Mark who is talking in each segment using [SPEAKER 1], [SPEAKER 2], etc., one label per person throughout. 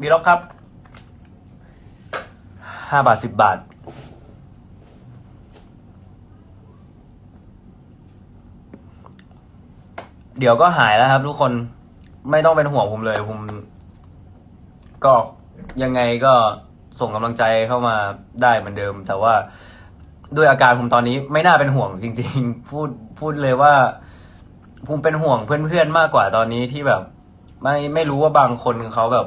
[SPEAKER 1] มีล็อกครับห้าบาทสิบบาท เดี๋ยวก็หายแล้วครับ ทุกคนไม่ต้องเป็นห่วงผมเลยผมก็ยังไงก็ส่งกำลังใจเข้ามาได้เหมือนเดิม แต่ว่าด้วยอาการผมตอนนี้ไม่น่าเป็นห่วงจริง ๆ พูดพูดเลยว่าผมเป็นห่วงเพื่อนๆมากกว่าตอนนี้ที่แบบ ไม่ไม่รู้ว่าบางคนเขาแบบ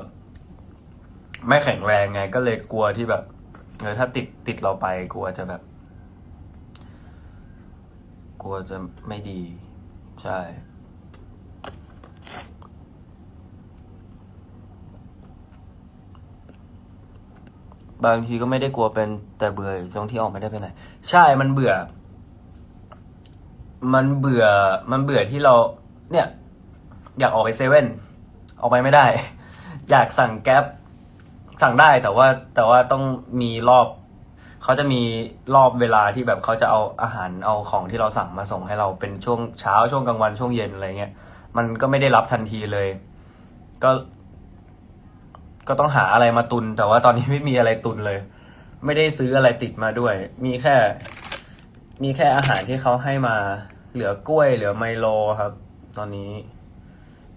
[SPEAKER 1] ไม่แข็งแรงไงก็เลยกลัวที่แบบเออถ้าติดติดเราไปกลัวจะแบบ กลัวจะไม่ดี ใช่ บางทีก็ไม่ได้กลัวเป็นแต่เบื่อตรงที่ออกไม่ได้ไปไหน ใช่มันเบื่อ มันเบื่อมันเบื่อที่เรา เนี่ย อยากออกไปเซเว่นออกไปไม่ได้ อยากสั่งแก๊ป สั่งได้แต่ว่าแต่ว่าต้องมีรอบเขาจะมีรอบเวลาที่แบบเขาจะเอาอาหารเอาของที่เราสั่งมาส่งให้เราเป็นช่วงเช้าช่วงกลางวันช่วงเย็นอะไรเงี้ยมันก็ไม่ได้รับทันทีเลย ก็ ก็ต้องหาอะไรมาตุน แต่ว่าตอนนี้ไม่มีอะไรตุนเลย ไม่ได้ซื้ออะไรติดมาด้วย มีแค่ มีแค่อาหารที่เขาให้มาเหลือกล้วยเหลือไมโลครับ ตอนนี้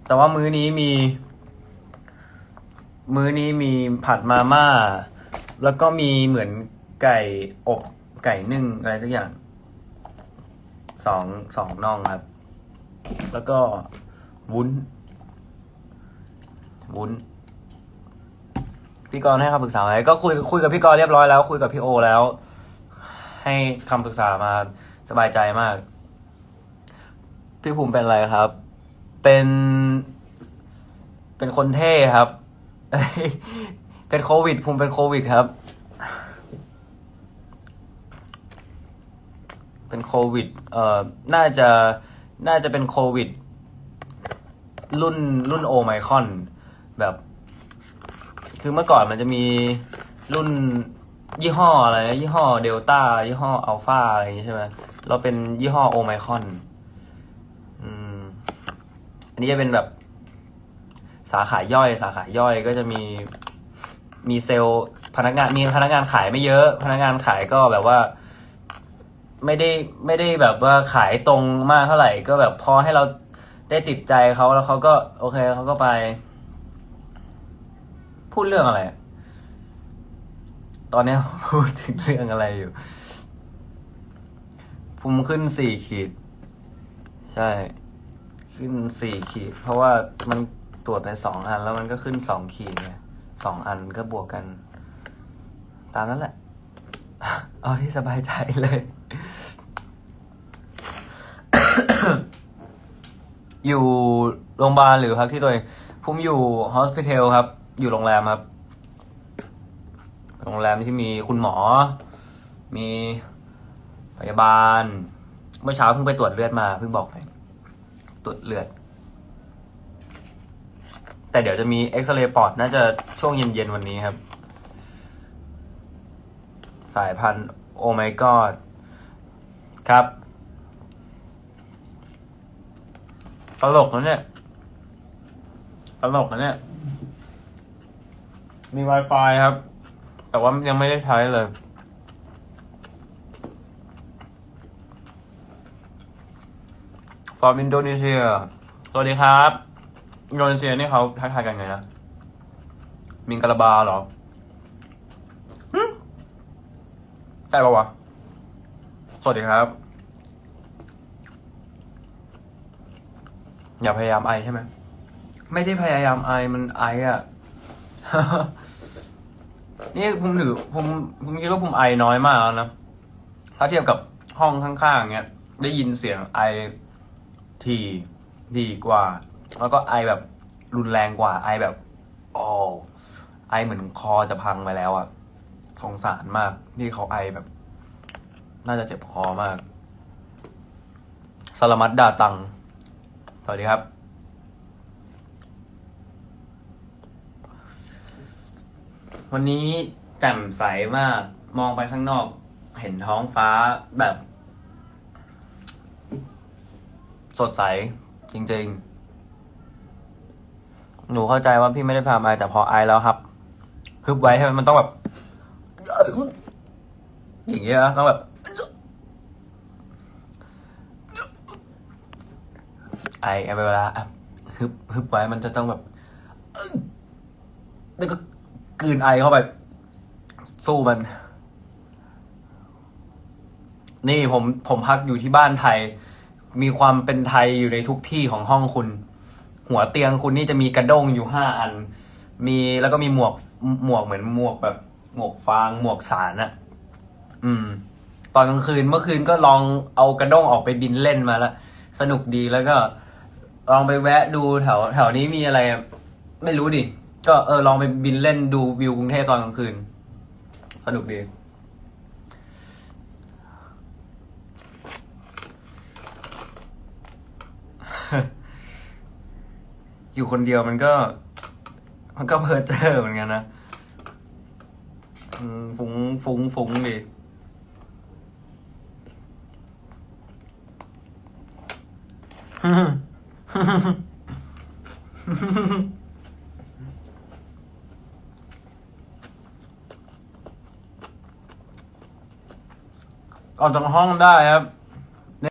[SPEAKER 1] แต่ว่ามื้อนี้มี มื้อนี้มีผัดมาม่า แล้วก็มีเหมือนไก่อบไก่นึ่งอะไรสักอย่างสองสองน่องครับ แล้วก็วุ้น วุ้น พี่กรณ์ให้คำปรึกษาไหมก็คุยคุยกับพี่กรณ์เรียบร้อยแล้ว คุยกับพี่โอแล้ว ให้คำปรึกษามาสบายใจมาก พี่ภูมิเป็นอะไรครับ เป็น เป็นคนเท่ครับ เป็นโควิดภูมิเป็นโควิดครับ เป็นโควิด เอ่อ น่าจะ น่าจะเป็นโควิด รุ่นรุ่นโอไมคอนแบบ คือเมื่อก่อนมันจะมีรุ่นยี่ห้ออะไรนะยี่ห้อเดลต้ายี่ห้ออัลฟาอะไรอย่างงี้ใช่ไหมเราเป็นยี่ห้อโอไมคอน อืม อันนี้จะเป็นแบบ สาขาย่อย สาขาย่อยก็จะมีมีเซลล์พนักงานมีพนักงานขายไม่เยอะ พนักงานขายก็แบบว่า ไม่ได้ไม่ได้แบบว่าขายตรงมากเท่าไหร่ ก็แบบพอให้เราได้ติดใจเขาแล้วเขาก็ โอเคเขาก็ไป พูดเรื่องอะไร ตอนนี้พูดถึงเรื่องอะไรอยู่ภูมิขึ้นสี่ขีด ใช่ ขึ้นสี่ขีด เพราะว่ามัน ตรวจไปสองอันแล้วมันก็ขึ้นสองขีดไงสองอันก็บวกกัน ตามนั้นแหละ เอาที่สบายใจเลย อยู่โรงพยาบาลหรือพักที่ตัวเองภูมิอยู่ฮอสพิทอลครับ อยู่โรงแรมครับ โรงแรมที่มีคุณหมอ มีพยาบาล เมื่อเช้าเพิ่งไปตรวจเลือดมาเพิ่งบอกไปตรวจเลือด แต่เดี๋ยวจะมีเอ็กซเรย์ปอดน่าจะช่วงเย็นๆวันนี้ครับ สายพันธุ์โอไมกอดครับตลกนะเนี่ยตลกนะเนี่ย มี Wi-Fi ครับ แต่ว่ายังไม่ได้ใช้เลย from Indonesia สวัสดีครับ อินโดนีเซียนี่เขาทักทายกันไงนะ มิงกะลาบาเหรอหึใช่ปะวะ สวัสดีครับ อย่าพยายามไอใช่ไหม ไม่ได้พยายามไอมันไออะนี่ผมถือผมผมคิดว่าผมไอน้อยมากแล้วนะ ถ้าเทียบกับห้องข้างๆเงี้ย ได้ยินเสียงไอทีดีกว่า แล้วก็ไอแบบรุนแรงกว่า ไอแบบโอ้ไอเหมือนคอจะพังไปแล้วอะสงสารมากที่เขาไอแบบ น่าจะเจ็บคอมากสลามัดดาตัง สวัสดีครับ วันนี้แจ่มใสมาก มองไปข้างนอก เห็นท้องฟ้าแบบ สดใสจริงๆ หนูเข้าใจว่าพี่ไม่ได้พามาแต่พอไอแล้วครับฮึบไว้ให้มันต้องแบบ อย่างเงี้ยนะต้องแบบไอเอาเวลาฮึบฮึบไว้มันจะต้องแบบแล้วก็กลืนไอเข้าไป สู้มัน นี่ผมผมพักอยู่ที่บ้านไทย มีความเป็นไทยอยู่ในทุกที่ของห้องคุณ หัวเตียงคุณนี่จะมีกระด้งอยู่ห้าอัน มีแล้วก็มีหมวกหมวกเหมือนหมวกแบบหมวกฟางหมวกสารอะอืม ตอนกลางคืนเมื่อคืนก็ลองเอากระด้งออกไปบินเล่นมาล้วสนุกดีแล้วก็ลองไปแวะดูแถวแถวนี้มีอะไร ไม่รู้ดิ ก็เออลองไปบินเล่นดูวิวกรุงเทพตอนกลางคืน สนุกดี อยู่คนเดียวมันก็ มันก็เพอเจอเหมือนกันนะฟุ้งฟุ้งฟุ้งดีออกจากห้องได้ครับ